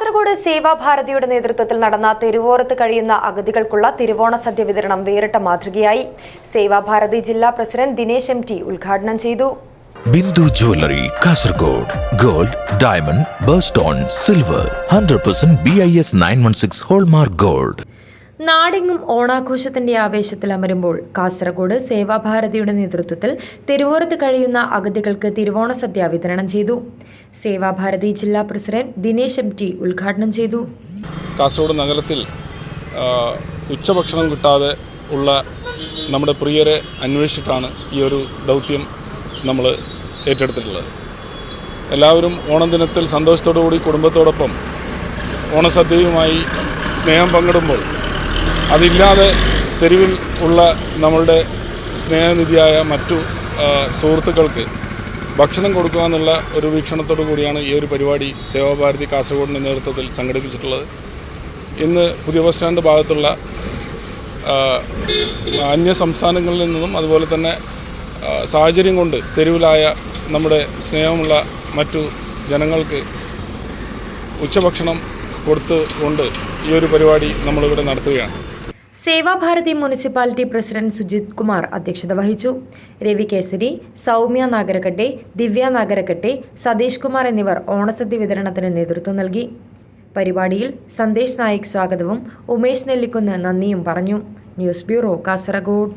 കാസർഗോഡ് സേവാഭാരതിയുടെ നേതൃത്വത്തിൽ നടന്ന തെരുവോരത്ത് കഴിയുന്ന അഗതികൾക്കുള്ള തിരുവോണ സദ്യ വിതരണം വേറിട്ട മാതൃകയായി. സേവാഭാരതി ജില്ലാ പ്രസിഡന്റ് ദിനേശ് എം ടി ഉദ്ഘാടനം ചെയ്തു. Bindu jewellery Kasaragod gold diamond birthstone silver hundred percent B I S nine one six hallmark gold. നാടെങ്ങും ഓണാഘോഷത്തിന്റെ ആവേശത്തിൽ അമരുമ്പോൾ കാസർഗോഡ് സേവാഭാരതിയുടെ നേതൃത്വത്തിൽ തിരുവോരത്ത് കഴിയുന്ന അഗതികൾക്ക് തിരുവോണ സദ്യ വിതരണം ചെയ്തു. സേവാഭാരതി ജില്ലാ പ്രസിഡന്റ് ദിനേശ് എം ടി ഉദ്ഘാടനം ചെയ്തു. കാസർഗോഡ് നഗരത്തിൽ ഉച്ചഭക്ഷണം കിട്ടാതെ ഉള്ള നമ്മുടെ പ്രിയരെ അന്വേഷിച്ചിട്ടാണ് ഈ ഒരു ദൗത്യം നമ്മൾ ഏറ്റെടുത്തിട്ടുള്ളത്. എല്ലാവരും ഓണം ദിനത്തിൽ സന്തോഷത്തോടു കൂടി കുടുംബത്തോടൊപ്പം ഓണസദ്യയുമായി സ്നേഹം പങ്കിടുമ്പോൾ അതില്ലാതെ തെരുവിൽ ഉള്ള നമ്മളുടെ സ്നേഹനിധിയായ മറ്റു സുഹൃത്തുക്കൾക്ക് ഭക്ഷണം കൊടുക്കുക എന്നുള്ള ഒരു വീക്ഷണത്തോടു കൂടിയാണ് ഈ ഒരു പരിപാടി സേവാഭാരതി കാസർഗോഡിന്റെ നേതൃത്വത്തിൽ സംഘടിപ്പിച്ചിട്ടുള്ളത്. ഇന്ന് പുതിയ ബസ് സ്റ്റാൻഡ് ഭാഗത്തുള്ള അന്യ സംസ്ഥാനങ്ങളിൽ നിന്നും അതുപോലെ തന്നെ സാഹചര്യം കൊണ്ട് തെരുവിലായ നമ്മുടെ സ്നേഹമുള്ള മറ്റു ജനങ്ങൾക്ക് ഉച്ചഭക്ഷണം കൊടുത്തുകൊണ്ട് ഈ ഒരു പരിപാടി നമ്മളിവിടെ നടത്തുകയാണ്. സേവാഭാരതി മുനിസിപ്പാലിറ്റി പ്രസിഡന്റ് സുജിത് കുമാർ അധ്യക്ഷത വഹിച്ചു. രവി കേസരി സൗമ്യ നാഗരക്കട്ടെ ദിവ്യ നാഗരക്കട്ടെ സതീഷ് കുമാർ എന്നിവർ ഓണസദ്യ വിതരണത്തിന് നേതൃത്വം നൽകി. പരിപാടിയിൽ സന്ദേശ് നായിക് സ്വാഗതവും ഉമേഷ് നെല്ലിക്കുന്ന് നന്ദിയും പറഞ്ഞു. News bureau Kasaragod.